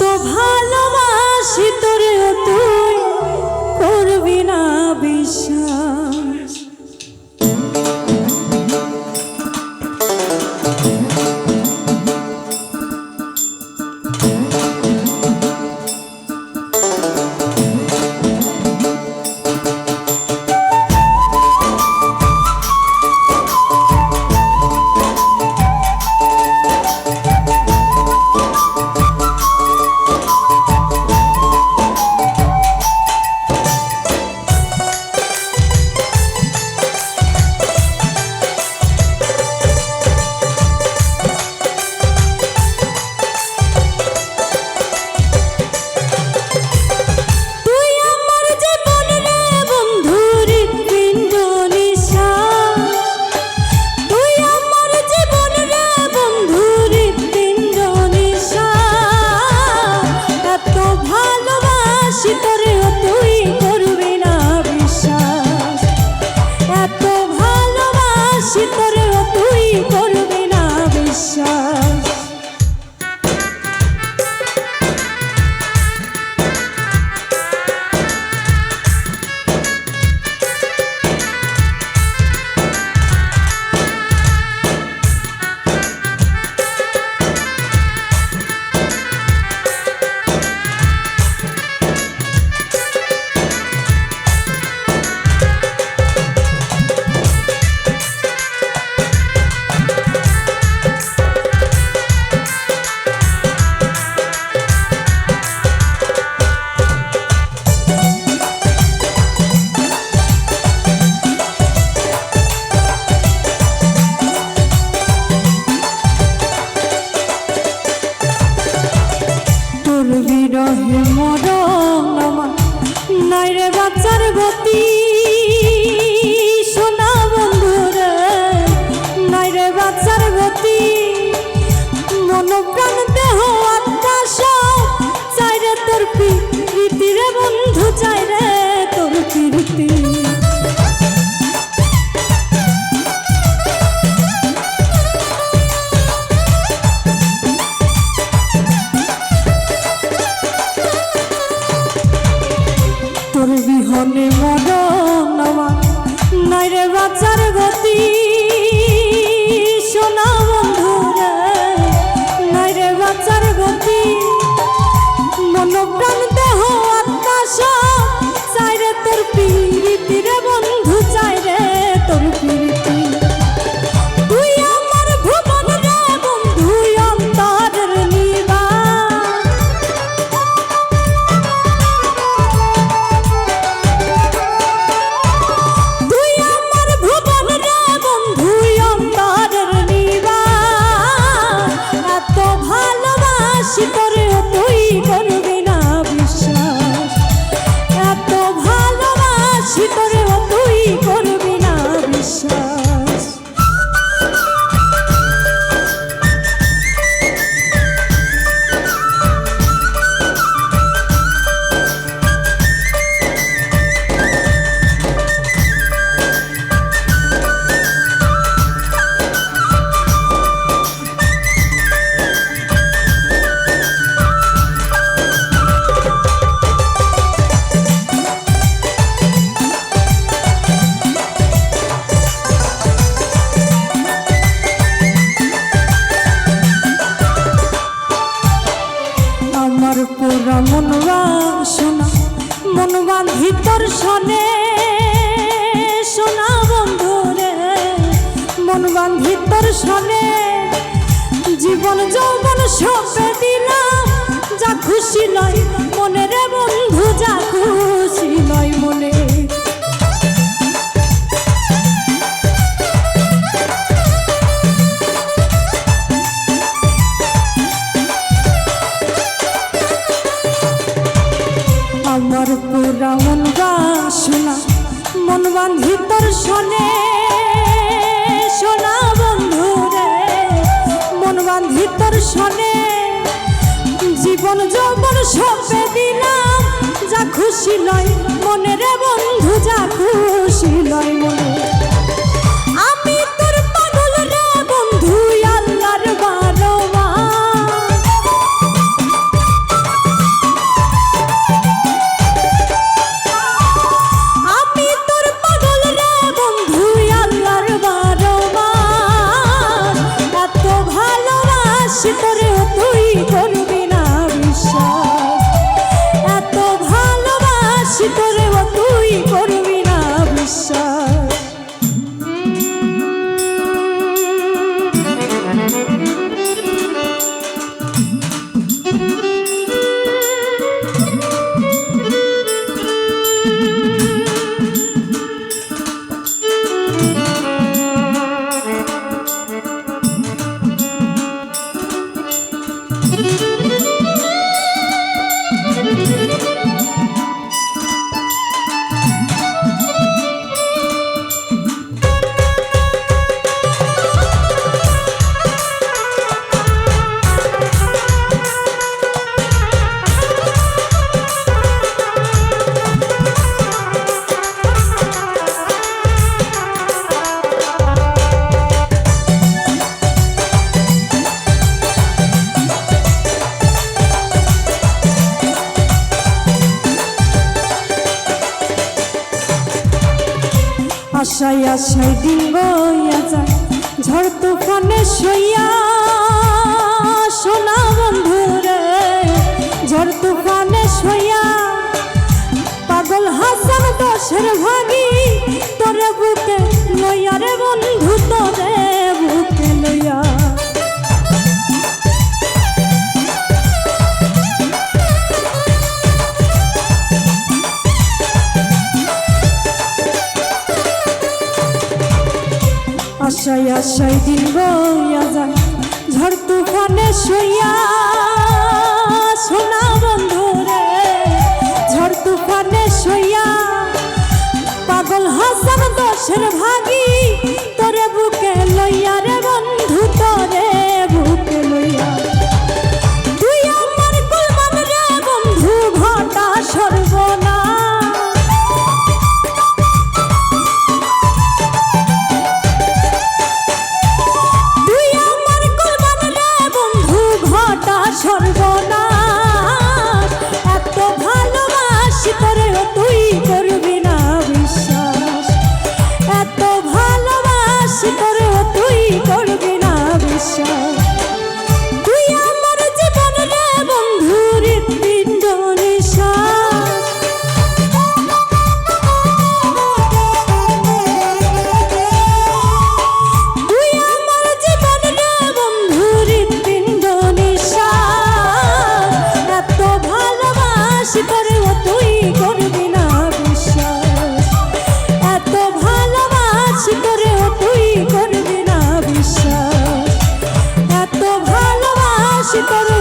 tanto প্রতি মন বন্ধন বান্ধি তোর সনে, জীবন যৌবন সপে দিলাম যা খুশি নয় মনে রে বন্ধু, যা খুশি নয় মনে। আমার পুরা মন বাসনা মন বান্ধিত বাঁধি তোর সনে জীবন যৌবন সবে দিলাম, যা খুশি লয় মনে রে বন্ধু, যা খুশি লয় মনে। আশায় দিন বইয়া যায়। ঝড় তুফানে সইয়া সোনা বন্ধু রে ঝড় তুফানে সইয়া পাগল হাসান দশের ভাগি, তোরে বুকে লইয়া আশাই দিন বইয়া যায় ঝড় তুফানে সইয়া সোনা বন্ধু রে। ঝড় তুফানে সইয়া পাগল হাসান দশের ভাগি, তোরে বুকে লইয়া রে বন্ধু। ঘটা ভালোবাসি তুই করবি না বিশ্বাস। এত ভালোবাসি করেও তুই করবি না বিশ্বাস। এত ভালোবাসি করে